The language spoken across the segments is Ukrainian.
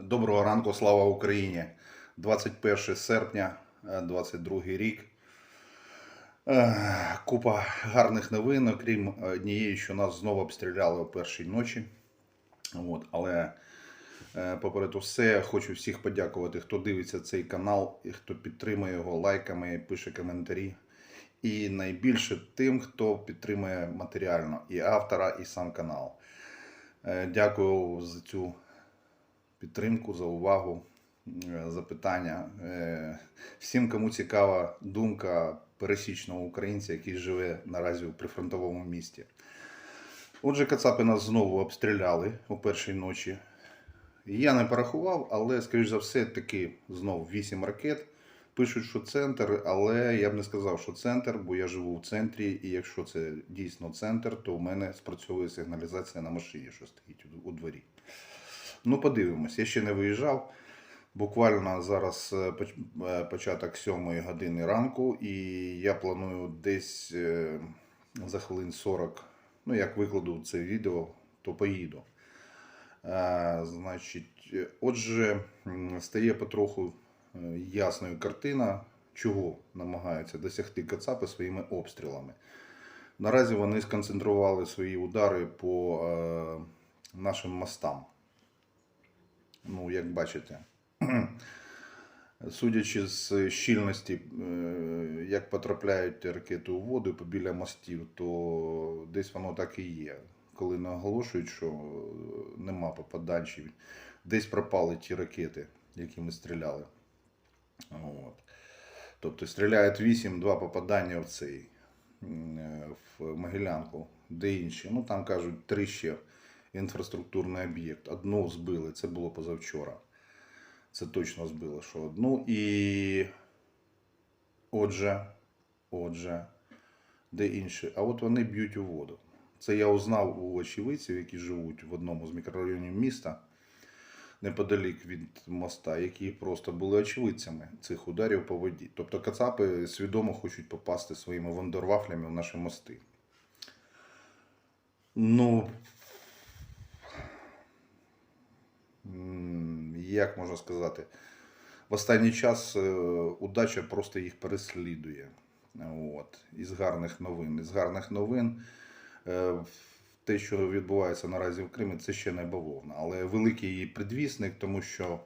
Доброго ранку, слава Україні! 21 серпня, 22 рік. Е, Купа гарних новин, окрім однієї, що нас знову обстріляли о першій ночі. От, але е, поперед усе, хочу всіх подякувати, хто дивиться цей канал і хто підтримує його лайками, пише коментарі. І найбільше тим, хто підтримує матеріально і автора, і сам канал. Е, Дякую за цю підтримку, за увагу, е, за питання. Е, Всім, кому цікава думка пересічного українця, який живе наразі у прифронтовому місті. Отже, Кацапи нас знову обстріляли о першій ночі. Я не порахував, але, скоріш за все, таки знов 8 ракет. Пишуть, що центр, але я б не сказав, що центр, бо я живу в центрі, і якщо це дійсно центр, то у мене спрацьовує сигналізація на машині, що стоїть у- у дворі. Ну, подивимось, я ще не виїжджав. Буквально зараз е, е, початок 7 години ранку, і я планую десь е, за хвилин 40, ну як викладу це відео, то поїду. Значить, отже, стає потроху ясною картина, чого намагаються досягти Кацапи своїми обстрілами. Наразі вони сконцентрували свої удари по нашим мостам. Ну, як бачите, судячи з щільності, е, як потрапляють ракети у воду біля мостів, то десь воно так і є. Коли наголошують, що нема попадань, десь пропали ті ракети, які ми стріляли. От. Тобто стріляють 8, 2 попадання в цей е, в Могилянку, де інші. Ну там кажуть, три ще інфраструктурний об'єкт. Одну збили, це було позавчора. Це точно збило, що одну. І отже, отже, де інші? А от вони б'ють у воду. Це я узнав у очевидців, які живуть в одному з мікрорайонів міста, неподалік від моста, які просто були очевидцями цих ударів по воді. Тобто кацапи свідомо хочуть попасти своїми вандервафлями в наші мости. Ну, як можна сказати, в останній час е, удача просто їх переслідує. От, із гарних новин. Із гарних новин е, те, що відбувається наразі в Кримі, це ще не бавовна. Але великий її предвісник, тому що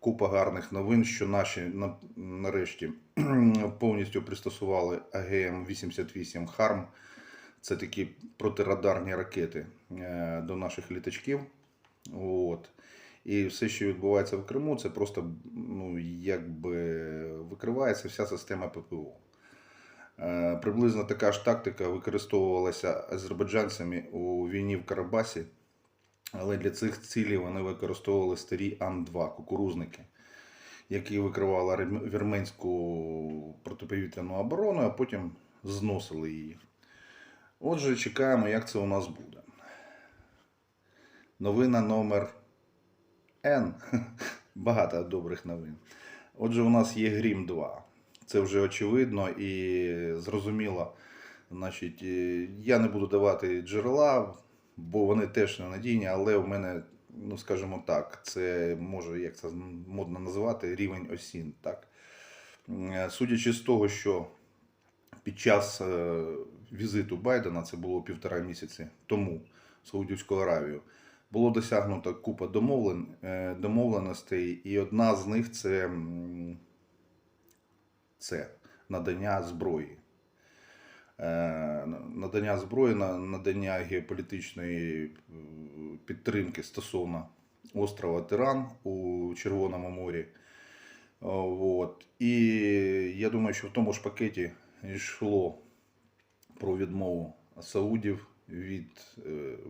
купа гарних новин, що наші нарешті повністю пристосували АГМ-88 Харм. Це такі протирадарні ракети е, до наших літачків. От. І все, що відбувається в Криму, це просто ну, якби викривається вся система ППО. Е, Приблизно така ж тактика використовувалася азербайджанцями у війні в Карабасі, але для цих цілей вони використовували старі Ан-2 кукурузники, які викривали вірменську протиповітряну оборону, а потім зносили її. Отже, чекаємо, як це у нас буде. Новина номер Н. Багато добрих новин. Отже, у нас є Грім 2. Це вже очевидно і зрозуміло. Значить, е, я не буду давати джерела, бо вони теж ненадійні, але в мене, ну скажімо так, це може, як це модно називати, рівень осін. Так? Е, Судячи з того, що під час е, візиту Байдена, це було півтора місяці тому в Саудівську Аравію, було досягнуто купа домовлен, е, домовленостей, і одна з них це, це надання зброї. Е, Надання зброї, на- надання геополітичної е, підтримки стосовно острова Тиран у Червоному морі. От. І я думаю, що в тому ж пакеті йшло про відмову Саудів від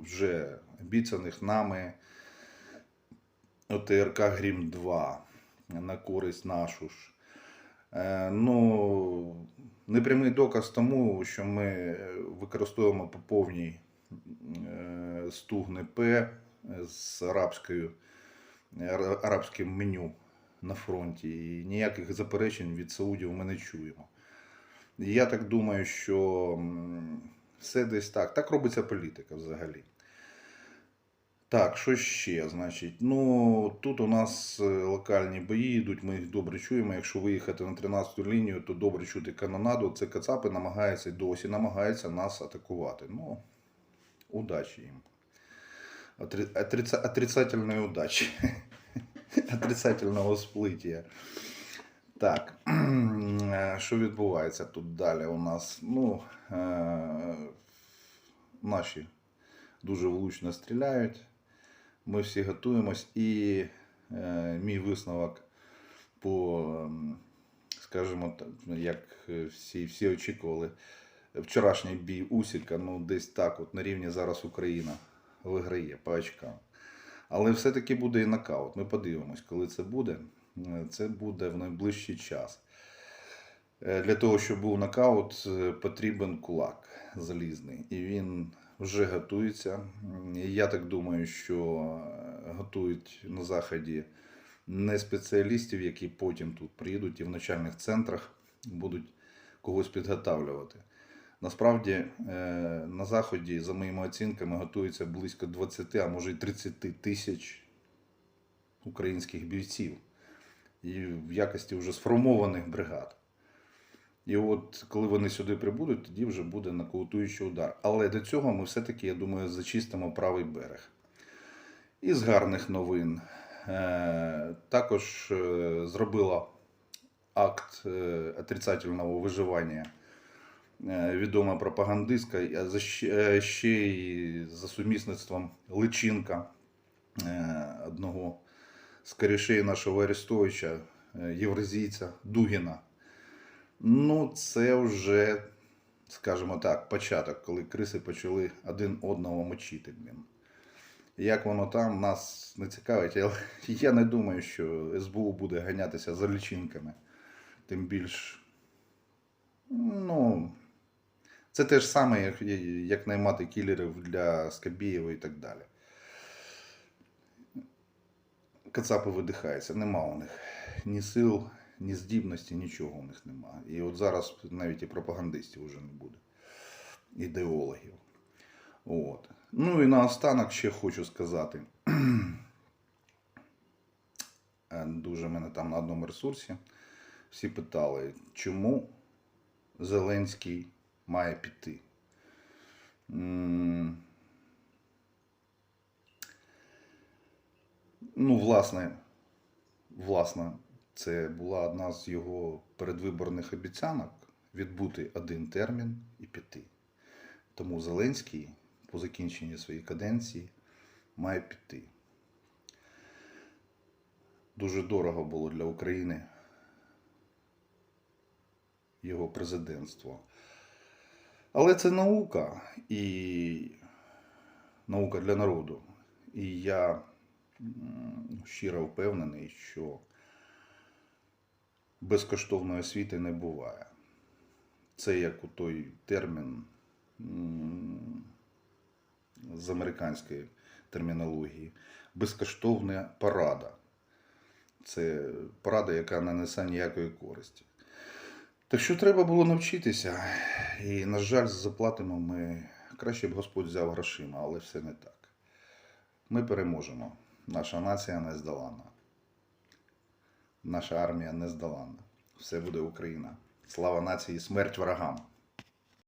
вже обіцяних нами ОТРК Грім 2 на користь нашу ж. Е, Ну, непрямий доказ тому, що ми е, використовуємо по повній е, стугни П з арабською, арабським меню на фронті. І ніяких заперечень від Саудів ми не чуємо. Я так думаю, що все десь так. Так робиться політика взагалі. Так, що ще? Значить, ну тут у нас е, локальні бої йдуть, ми їх добре чуємо. Якщо виїхати на 13-ту лінію, то добре чути канонаду. Це Кацапи намагаються і досі намагаються нас атакувати. Ну, удачі їм. Отри- отрица- Отрицательної удачі. Отрицательного сплиття. Так, що відбувається тут далі у нас? Ну, е, наші дуже влучно стріляють. Ми всі готуємось, і е, мій висновок по, скажімо так, як всі, всі очікували, вчорашній бій Усіка, ну десь так, от на рівні зараз Україна виграє по очкам. Але все-таки буде і нокаут. Ми подивимось, коли це буде. Е, Це буде в найближчий час. Е, Для того, щоб був нокаут, е, потрібен кулак залізний. І він вже готується. Я так думаю, що е, готують на заході не спеціалістів, які потім тут приїдуть і в навчальних центрах будуть когось підготавлювати. Насправді е, на заході, за моїми оцінками, готується близько 20, а може й 30 тисяч українських бійців і в якості вже сформованих бригад. І от коли вони сюди прибудуть, тоді вже буде нокаутуючий удар. Але до цього ми все-таки, я думаю, зачистимо правий берег. Із гарних новин. Е, також е, зробила акт е, отрицательного виживання відома пропагандистка, а ще, й за сумісництвом личинка одного з корішей нашого Арестовича, євразійця Дугіна. Ну, це вже, скажімо так, початок, коли криси почали один одного мочити. Блін. Як воно там, нас не цікавить, але я не думаю, що СБУ буде ганятися за лічинками. Тим більш, ну, це те ж саме, як, як наймати кілерів для Скабєєва і так далі. Кацапи видихаються, нема у них ні сил, ні здібності, нічого у них нема. І от зараз навіть і пропагандистів вже не буде, ідеологів. От. Ну і наостанок ще хочу сказати. Е, Дуже мене там на одному ресурсі всі питали, чому Зеленський має піти. Ну, власне, власне, це була одна з його передвиборних обіцянок відбути один термін і піти. Тому Зеленський по закінченні своєї каденції має піти. Дуже дорого було для України його президентство. Але це наука і наука для народу. І я щиро впевнений, що безкоштовної освіти не буває. Це як у той термін з американської термінології. Безкоштовна порада. Це порада, яка не несе ніякої користі. Так що треба було навчитися. І, на жаль, заплатимо ми краще б Господь взяв грошима, але все не так. Ми переможемо. Наша нація не здолана. Наша армія не здолана. Все буде Україна. Слава нації, смерть ворогам!